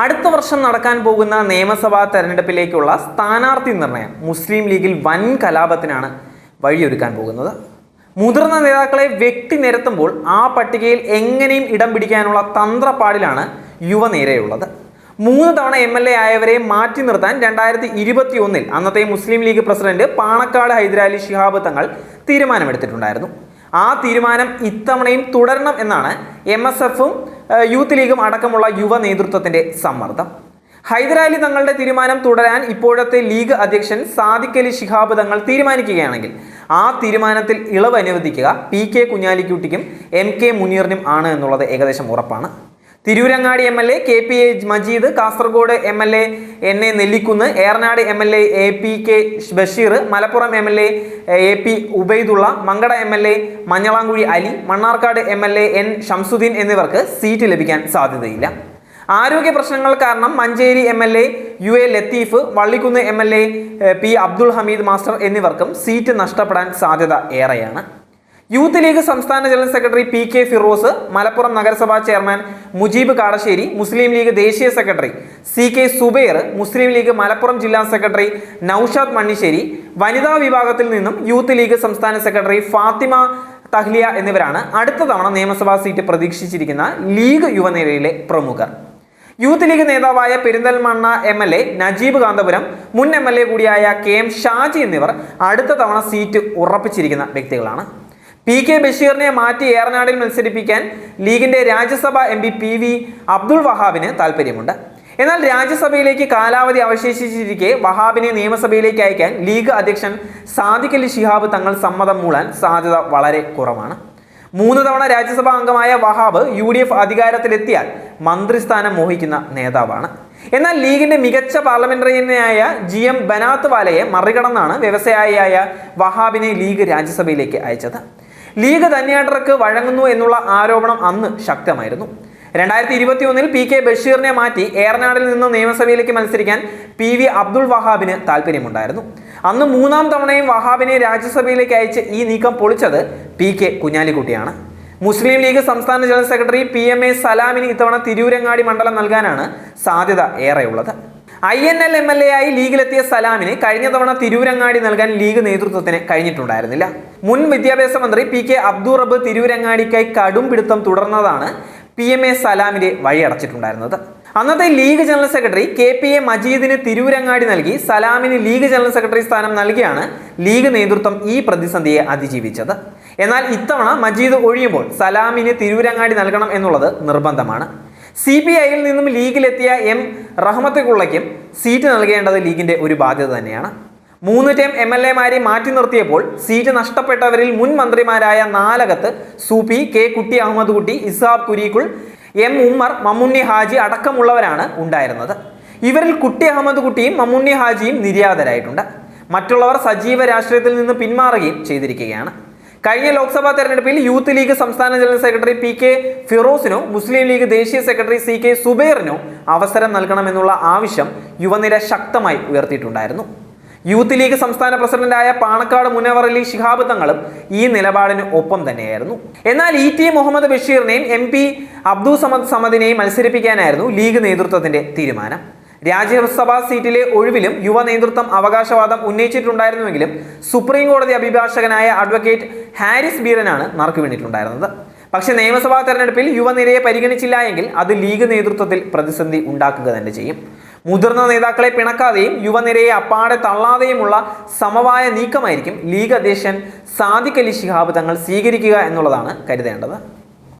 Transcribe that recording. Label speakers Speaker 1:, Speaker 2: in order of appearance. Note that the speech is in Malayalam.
Speaker 1: അടുത്ത വർഷം നടക്കാൻ പോകുന്ന നിയമസഭാ തെരഞ്ഞെടുപ്പിലേക്കുള്ള സ്ഥാനാർത്ഥി നിർണയം മുസ്ലിം ലീഗിൽ വൻ കലാപത്തിനാണ് വഴിയൊരുക്കാൻ പോകുന്നത്. മുതിർന്ന നേതാക്കളെ വ്യക്തി നിരത്തുമ്പോൾ ആ പട്ടികയിൽ എങ്ങനെയും ഇടം പിടിക്കാനുള്ള തന്ത്രപ്പാടിലാണ് യുവനേരെയുള്ളത്. മൂന്ന് തവണ എം എൽ എ ആയവരെ മാറ്റി നിർത്താൻ രണ്ടായിരത്തി ഇരുപത്തി ഒന്നിൽ അന്നത്തെ മുസ്ലിം ലീഗ് പ്രസിഡന്റ് പാണക്കാട് ഹൈദരാലി ശിഹാബ് തങ്ങൾ തീരുമാനമെടുത്തിട്ടുണ്ടായിരുന്നു. ആ തീരുമാനം ഇത്തവണയും തുടരണം എന്നാണ് എം എസ് എഫും യൂത്ത് ലീഗും അടക്കമുള്ള യുവ നേതൃത്വത്തിന്റെ സമ്മർദ്ദം. ഹൈദരാലി തങ്ങളുടെ തീരുമാനം തുടരാൻ ഇപ്പോഴത്തെ ലീഗ് അധ്യക്ഷൻ സാദിഖ് അലി ശിഹാബ് തങ്ങൾ തീരുമാനിക്കുകയാണെങ്കിൽ ആ തീരുമാനത്തിൽ ഇളവ് അനുവദിക്കുക പി കെ കുഞ്ഞാലിക്കുട്ടിക്കും എം കെ മുനീറിനും ആണ് എന്നുള്ളത് ഏകദേശം ഉറപ്പാണ്. Tirurangadi M L A K P A Majeed Kasaragod M L A N A Nellikunnu Eranad M L A A P K Basheer Malappuram M L A A P Ubaidullah Mankada M L A Manjalamkuzhi Ali Mannarkkad M L A N Shamsudheen എന്നിവർക്ക് സീറ്റ് ലഭിക്കാൻ സാധ്യതയില്ല. ആരോഗ്യ പ്രശ്നങ്ങൾ കാരണം Manjeri M L A U A Latheef Vallikkunnu M L A P Abdul Hameed master എന്നിവർക്കും സീറ്റ് നഷ്ടപ്പെടാൻ സാധ്യത ഏറെയാണ്. യൂത്ത് ലീഗ് സംസ്ഥാന general secretary P K Firoz Malappuram നഗരസഭാ ചെയർമാൻ മുജീബ് കാടശ്ശേരി മുസ്ലിം ലീഗ് ദേശീയ secretary C K Subair Muslim League Malappuram ജില്ലാ സെക്രട്ടറി നൌഷാദ് മണ്ണിശ്ശേരി വനിതാ വിഭാഗത്തിൽ നിന്നും യൂത്ത് ലീഗ് സംസ്ഥാന സെക്രട്ടറി ഫാത്തിമ തഹ്ലിയ എന്നിവരാണ് അടുത്ത തവണ നിയമസഭാ സീറ്റ് പ്രതീക്ഷിച്ചിരിക്കുന്ന ലീഗ് യുവനിരയിലെ പ്രമുഖർ. യൂത്ത് ലീഗ് നേതാവായ Perinthalmanna M L A Najeeb Kanthapuram മുൻ എം എൽ എ കൂടിയായ കെ എം ഷാജി എന്നിവർ അടുത്ത തവണ സീറ്റ് ഉറപ്പിച്ചിരിക്കുന്ന വ്യക്തികളാണ്. പി കെ ബഷീറിനെ മാറ്റി ഏറനാടിൽ മത്സരിപ്പിക്കാൻ ലീഗിന്റെ Rajya Sabha M P P V Abdul വഹാബിന് താല്പര്യമുണ്ട് എന്നാൽ രാജ്യസഭയിലേക്ക് കാലാവധി അവശേഷിച്ചിരിക്കെ വഹാബിനെ നിയമസഭയിലേക്ക് അയക്കാൻ ലീഗ് അധ്യക്ഷൻ സാദിഖ് അലി ഷിഹാബ് തങ്ങൾ സമ്മതം മൂളാൻ സാധ്യത വളരെ കുറവാണ്. മൂന്ന് തവണ രാജ്യസഭാ അംഗമായ വഹാബ് യു ഡി എഫ് അധികാരത്തിലെത്തിയാൽ മന്ത്രിസ്ഥാനം മോഹിക്കുന്ന നേതാവാണ്. എന്നാൽ ലീഗിന്റെ മികച്ച പാർലമെന്ററിയനായ ജി എം ബനാത്ത് വാലയെ മറികടന്നാണ് വ്യവസായിയായ വഹാബിനെ ലീഗ് രാജ്യസഭയിലേക്ക് അയച്ചത്. ലീഗ് തന്നെയാട്ടർക്ക് വഴങ്ങുന്നു എന്നുള്ള ആരോപണം അന്ന് ശക്തമായിരുന്നു. രണ്ടായിരത്തി ഇരുപത്തി ഒന്നിൽ പി കെ ബഷീറിനെ മാറ്റി ഏറനാടിൽ നിന്ന് നിയമസഭയിലേക്ക് മത്സരിക്കാൻ പി വി അബ്ദുൾ വഹാബിന് താല്പര്യമുണ്ടായിരുന്നു അന്ന് മൂന്നാം തവണയും വഹാബിനെ രാജ്യസഭയിലേക്ക് അയച്ച് ഈ നീക്കം പൊളിച്ചത് പി കെ കുഞ്ഞാലിക്കുട്ടിയാണ്. മുസ്ലിം ലീഗ് സംസ്ഥാന general secretary P M A സലാമിന് ഇത്തവണ തിരൂരങ്ങാടി മണ്ഡലം നൽകാനാണ് സാധ്യത ഏറെയുള്ളത്. I N L M L A ആയി ലീഗിലെത്തിയ സലാമിന് കഴിഞ്ഞ തവണ തിരൂരങ്ങാടി നൽകാൻ ലീഗ് നേതൃത്വത്തിന് കഴിഞ്ഞിട്ടുണ്ടായിരുന്നില്ല. മുൻ വിദ്യാഭ്യാസ മന്ത്രി പി കെ അബ്ദുൾ റബ്ബ് തിരൂരങ്ങാടിക്കായി കടും പിടുത്തം തുടർന്നതാണ് പി എം എ സലാമിന്റെ വഴിയടച്ചിട്ടുണ്ടായിരുന്നത്. അന്നത്തെ League general secretary K P A മജീദിന് Tirurangadi നൽകി സലാമിന് ലീഗ് ജനറൽ സെക്രട്ടറി സ്ഥാനം നൽകിയാണ് ലീഗ് നേതൃത്വം ഈ പ്രതിസന്ധിയെ അതിജീവിച്ചത്. എന്നാൽ ഇത്തവണ മജീദ് ഒഴിയുമ്പോൾ സലാമിന് തിരൂരങ്ങാടി നൽകണം എന്നുള്ളത് നിർബന്ധമാണ്. സി പി ഐയിൽ നിന്നും ലീഗിലെത്തിയ എം റഹ്മത്തുള്ളയ്ക്കും സീറ്റ് നൽകേണ്ടത് ലീഗിന്റെ ഒരു ബാധ്യത തന്നെയാണ്. മൂന്ന് ടൈം എം എൽ എമാരെ മാറ്റി നിർത്തിയപ്പോൾ സീറ്റ് നഷ്ടപ്പെട്ടവരിൽ മുൻ മന്ത്രിമാരായ നാലകത്ത് സൂപ്പി കെ കുട്ടി അഹമ്മദ് കുട്ടി ഇസാബ് കുരീക്കുൾ എം ഉമ്മർ മമ്മുണ്ണി ഹാജി അടക്കമുള്ളവരാണ് ഉണ്ടായിരുന്നത്. ഇവരിൽ കുട്ടി അഹമ്മദ് കുട്ടിയും മമ്മുണ്ണി ഹാജിയും നിര്യാതരായിട്ടുണ്ട്. മറ്റുള്ളവർ സജീവ രാഷ്ട്രീയത്തിൽ നിന്ന് പിന്മാറുകയും ചെയ്തിരിക്കുകയാണ്. കഴിഞ്ഞ ലോക്സഭാ തെരഞ്ഞെടുപ്പിൽ യൂത്ത് ലീഗ് സംസ്ഥാന ജനറൽ സെക്രട്ടറി പി കെ ഫിറോസിനോ മുസ്ലിം ലീഗ് ദേശീയ സെക്രട്ടറി സി കെ സുബൈറിനോ അവസരം നൽകണമെന്നുള്ള ആവശ്യം യുവനിര ശക്തമായി ഉയർത്തിയിട്ടുണ്ടായിരുന്നു. യൂത്ത് ലീഗ് സംസ്ഥാന പ്രസിഡന്റായ പാണക്കാട് മുനവർ അലി ശിഹാബ് തങ്ങളും ഈ നിലപാടിന് ഒപ്പം തന്നെയായിരുന്നു. എന്നാൽ ഇ ടി മുഹമ്മദ് ബഷീറിനെയും എം പി അബ്ദുൾ സമദ് സമദിനെയും മത്സരിപ്പിക്കാനായിരുന്നു ലീഗ് നേതൃത്വത്തിന്റെ തീരുമാനം. രാജ്യസഭാ സീറ്റിലെ ഒഴിവിലും യുവ നേതൃത്വം അവകാശവാദം ഉന്നയിച്ചിട്ടുണ്ടായിരുന്നുവെങ്കിലും സുപ്രീം കോടതി അഭിഭാഷകനായ അഡ്വക്കേറ്റ് ഹാരിസ് ബീറനാണ് നറുക്ക് വീണിട്ടുണ്ടായിരുന്നത്. പക്ഷേ നിയമസഭാ തെരഞ്ഞെടുപ്പിൽ യുവനിരയെ പരിഗണിച്ചില്ല എങ്കിൽ അത് ലീഗ് നേതൃത്വത്തിൽ പ്രതിസന്ധി ഉണ്ടാക്കുക തന്നെ ചെയ്യും. മുതിർന്ന നേതാക്കളെ പിണക്കാതെയും യുവനിരയെ അപ്പാടെ തള്ളാതെയുമുള്ള സമവായ നീക്കമായിരിക്കും ലീഗ് അധ്യക്ഷൻ സാദിഖലി ശിഹാബ് തങ്ങൾ സ്വീകരിക്കുക എന്നുള്ളതാണ് കരുതേണ്ടത്.